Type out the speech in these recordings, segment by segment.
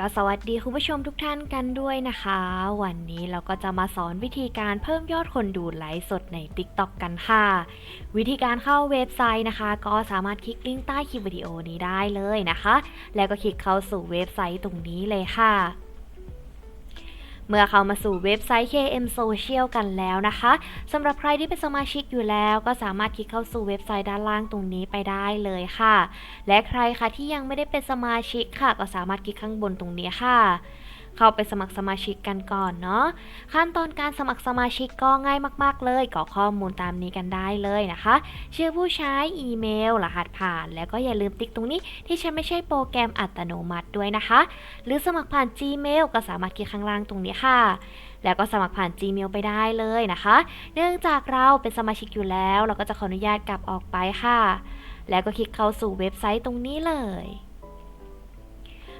ก็สวัสดีคุณผู้ชมทุกท่านกันด้วยนะคะ วันนี้เราก็จะมาสอนวิธีการเพิ่มยอดคนดูไลฟ์สดใน TikTok กันค่ะ วิธีการเข้าเว็บไซต์นะคะ ก็สามารถคลิกลิงก์ใต้คลิปวิดีโอนี้ได้เลยนะคะ แล้วก็คลิกเข้าสู่เว็บไซต์ตรงนี้เลยค่ะ เมื่อเข้ามาสู่เว็บไซต์ KM Social กันแล้วนะคะสำหรับใครที่เป็นสมาชิกอยู่แล้ว ก็สามารถคลิกเข้าสู่เว็บไซต์ด้านล่างตรงนี้ไปได้เลยค่ะ และใครคะที่ยังไม่ได้เป็นสมาชิกค่ะ ก็สามารถคลิกข้างบนตรงนี้ค่ะ เข้าไปสมัครสมาชิกกันก่อนเนาะขั้นตอนการสมัครสมาชิกก็ง่ายมาก ๆ เลยกรอกข้อมูลตามนี้กันได้เลยนะคะ ชื่อผู้ใช้อีเมล รหัสผ่าน แล้วก็อย่าลืมติ๊กตรงนี้ที่ฉันไม่ใช่โปรแกรมอัตโนมัติด้วยนะคะ หรือสมัครผ่าน Gmail ก็สามารถคลิกข้างล่างตรงนี้ค่ะแล้วก็สมัครผ่าน Gmail ไปได้เลยนะคะ เนื่องจากเราเป็นสมาชิกอยู่แล้ว เราก็จะขออนุญาตกลับออกไปค่ะ แล้วก็คลิกเข้าสู่เว็บไซต์ตรงนี้เลย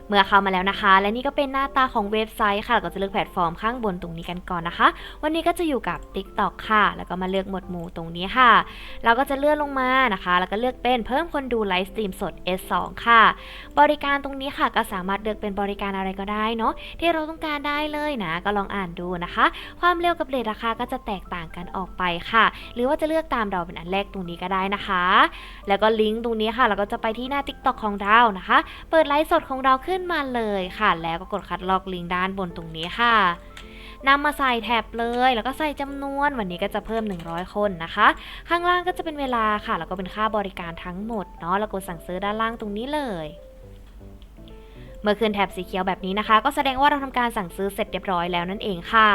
เมื่อเข้ามาแล้วนะคะ และนี่ก็เป็นหน้าตาของเว็บไซต์ค่ะเราก็จะเลือกแพลตฟอร์มข้างบนตรงนี้กันก่อนนะคะ วันนี้ก็จะอยู่กับ TikTok ค่ะ แล้วก็มาเลือกหมวดหมู่ตรงนี้ค่ะ เราก็จะเลื่อนลงมานะคะ แล้วก็เลือกเป็นเพิ่มคนดูไลฟ์สตรีมสด S2 ค่ะ บริการตรงนี้ค่ะก็สามารถเลือกเป็นบริการอะไรก็ได้เนาะที่เราต้องการได้เลยนะ ก็ลองอ่านดูนะคะ ความเร็วกับเรทราคาก็จะแตกต่างกันออกไปค่ะ หรือว่าจะเลือกตามเราเป็นอันแรกตรงนี้ก็ได้นะคะ แล้วก็ลิงก์ตรงนี้ค่ะ เราก็จะไปที่หน้า TikTok ของเรานะคะ เปิดไลฟ์สดของเราขึ้นนมาเลยค่ะ แล้วก็กดคัดลอกลิงก์ด้านบนตรงนี้ค่ะนำมาใส่แท็บเลย แล้วก็ใส่จำนวนวันนี้ก็จะเพิ่ม 100 คนนะคะ ข้างล่างก็จะเป็นเวลาค่ะ แล้วก็เป็นค่าบริการทั้งหมดเนาะแล้วกดสั่งซื้อด้านล่างตรงนี้เลย เมื่อขึ้นแถบสีเขียวแบบนี้นะคะ ก็แสดงว่าเราทำการสั่งซื้อเสร็จเรียบร้อยแล้วนั่นเองค่ะ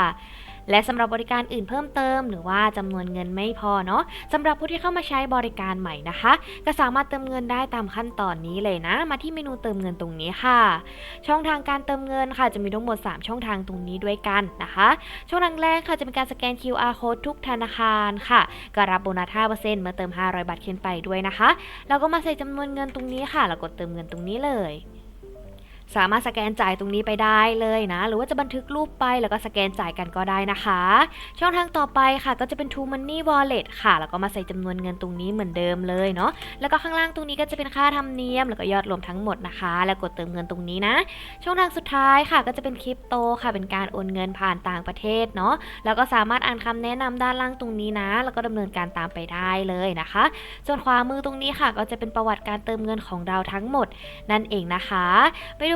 และสำหรับบริการอื่นเพิ่มเติม หรือว่าจำนวนเงินไม่พอเนาะสำหรับผู้ที่เข้ามาใช้บริการใหม่นะคะ ก็สามารถเติมเงินได้ตามขั้นตอนนี้เลยนะ มาที่เมนูเติมเงินตรงนี้ค่ะ ช่องทางการเติมเงินค่ะ จะมีทั้งหมด 3 ช่องทางตรงนี้ด้วยกันนะคะ ช่องทางแรกค่ะจะเป็นการสแกน QR code ทุกธนาคารค่ะก็รับโบนัส5%เมื่อเติม 500 บาทขึ้นไปด้วยนะคะ แล้วก็มาใส่จำนวนเงินตรงนี้ค่ะ แล้วกดเติมเงินตรงนี้เลย สามารถสแกนจ่ายตรงนี้ไปได้เลยนะ หรือว่าจะบันทึกรูปไปแล้วก็สแกนจ่ายกันก็ได้นะคะ ช่องทางต่อไปค่ะก็จะเป็น True Money Wallet ค่ะ แล้วก็มาใส่จำนวนเงินตรงนี้เหมือนเดิมเลยเนาะแล้วก็ข้างล่างตรงนี้ก็จะเป็นค่าธรรมเนียม แล้วก็ยอดรวมทั้งหมดนะคะ แล้วกดเติมเงินตรงนี้นะ ช่องทางสุดท้ายค่ะก็จะเป็นคริปโตค่ะ เป็นการโอนเงินผ่านต่างประเทศเนาะแล้วก็สามารถอ่านคำแนะนำด้านล่างตรงนี้นะ แล้วก็ดำเนินการตามไปได้เลยนะคะ ส่วนขวามือตรงนี้ค่ะ ก็จะเป็นประวัติการเติมเงินของเราทั้งหมด นั่นเองนะคะ ไปดู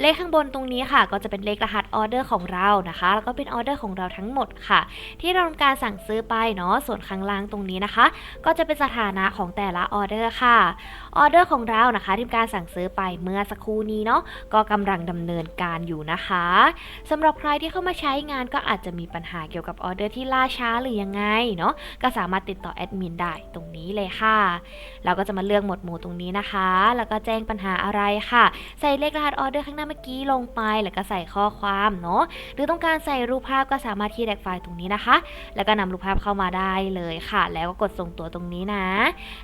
เลขข้างบนตรงนี้ค่ะ ก็จะเป็นเลขรหัสออเดอร์ของเรานะคะ แล้วก็เป็นออเดอร์ของเราทั้งหมดค่ะ ที่เราทำการสั่งซื้อไปเนาะส่วนข้างล่างตรงนี้นะคะ ก็จะเป็นสถานะของแต่ละออเดอร์ค่ะออเดอร์ของเรานะคะที่การสั่งซื้อไปเมื่อสักครู่นี้เนาะก็กำลังดำเนินการอยู่นะคะสำหรับใครที่เข้ามาใช้งานก็อาจจะมีปัญหาเกี่ยวกับออเดอร์ที่ล่าช้าหรือยังไงเนาะก็สามารถติดต่อแอดมินได้ตรงนี้เลยค่ะเราก็จะมาเลือกหมวดหมู่ตรงนี้นะคะ แล้วก็แจ้งปัญหาอะไรค่ะ ใส่เลขรหัสออเดอร์ข้างหน้าเมื่อกี้ลงไปแล้วก็ใส่ข้อความเนาะหรือต้องการใส่รูปภาพก็สามารถที่แดกไฟล์ตรงนี้นะคะ แล้วก็นำรูปภาพเข้ามาได้เลยค่ะ แล้วก็กดส่งตัวตรงนี้นะ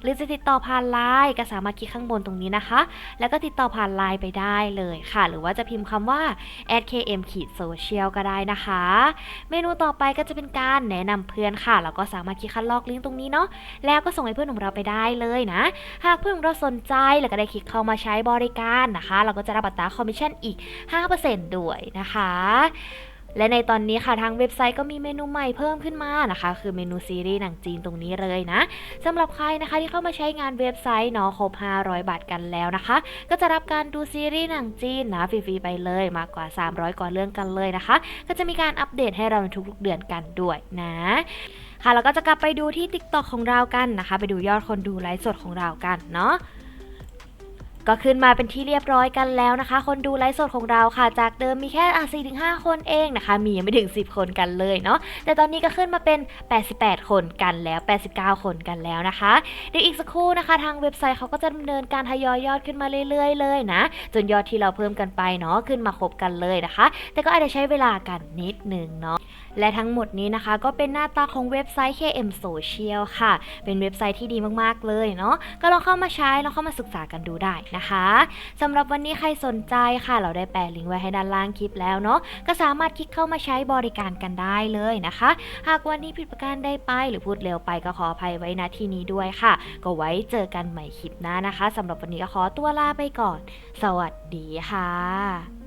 หรือจะติดต่อผ่านไลน์ก็สามารถคลิกข้างบนตรงนี้นะคะ แล้วก็ติดต่อผ่านไลน์ไปได้เลยค่ะ หรือว่าจะพิมพ์คำว่า @km ขีด social ก็ได้นะคะ เมนูต่อไปก็จะเป็นการแนะนำเพื่อนค่ะแล้วก็สามารถคลิกคัดลอกลิงก์ตรงนี้เนาะแล้วก็ส่งให้เพื่อนของเราไปได้เลยนะ หากเพื่อนของเราสนใจแล้วก็ได้คลิกเข้ามาใช้บริการนะคะ เราก็จะรับอัตราคอมมิชชั่นอีก 5%ด้วยนะคะ และในตอนนี้ค่ะทางเว็บไซต์ก็มีเมนูใหม่เพิ่มขึ้นมานะคะ คือเมนูซีรีส์หนังจีนตรงนี้เลยนะสำหรับใครนะคะที่เข้ามาใช้งานเว็บไซต์เนาะครบ 500 บาทกันแล้วนะคะ ก็จะรับการดูซีรีส์หนังจีนนะฟรีๆไปเลยมากกว่า 300 กว่าเรื่องกันเลยนะคะ ก็จะมีการอัปเดตให้เราทุกๆเดือนกันด้วยนะค่ะเราก็จะกลับไปดูที่ TikTok ของเรากันนะคะ ไปดูยอดคนดูไลฟ์สดของเรากันเนาะ ก็ขึ้นมาเป็นที่เรียบร้อยกันแล้วนะคะ คนดูไลฟ์สดของเราค่ะ จากเดิมมีแค่อะ4-5คนเองนะคะ มียังไม่ถึง 10 คนกันเลยเนาะแต่ตอนนี้ก็ขึ้นมาเป็น 88 คนกันแล้ว 89 คนกันแล้วนะคะเดี๋ยวอีกสักครู่นะคะ ทางเว็บไซต์เขาก็จะดำเนินการทยอยยอดขึ้นมาเรื่อยๆเลยนะ จนยอดที่เราเพิ่มกันไปเนาะขึ้นมาครบกันเลยนะคะ แต่ก็อาจจะใช้เวลากันนิดนึงเนาะและทั้งหมดนี้นะคะ ก็เป็นหน้าตาของเว็บไซต์ KM Social ค่ะ เป็นเว็บไซต์ที่ดีมากๆเลยเนาะก็ลองเข้ามาใช้ลองเข้ามาศึกษากันดูได้นะคะสำหรับวันนี้ใครสนใจค่ะ เราได้แปะลิงก์ไว้ให้ด้านล่างคลิปแล้วเนาะก็สามารถคลิกเข้ามาใช้บริการกันได้เลยนะคะ หากวันนี้ผิดประการได้ไปหรือพูดเร็วไปก็ขออภัยไว้ณที่นี้ด้วยค่ะ ก็ไว้เจอกันใหม่คลิปหน้านะคะสำหรับวันนี้ก็ขอตัวลาไปก่อน สวัสดีค่ะ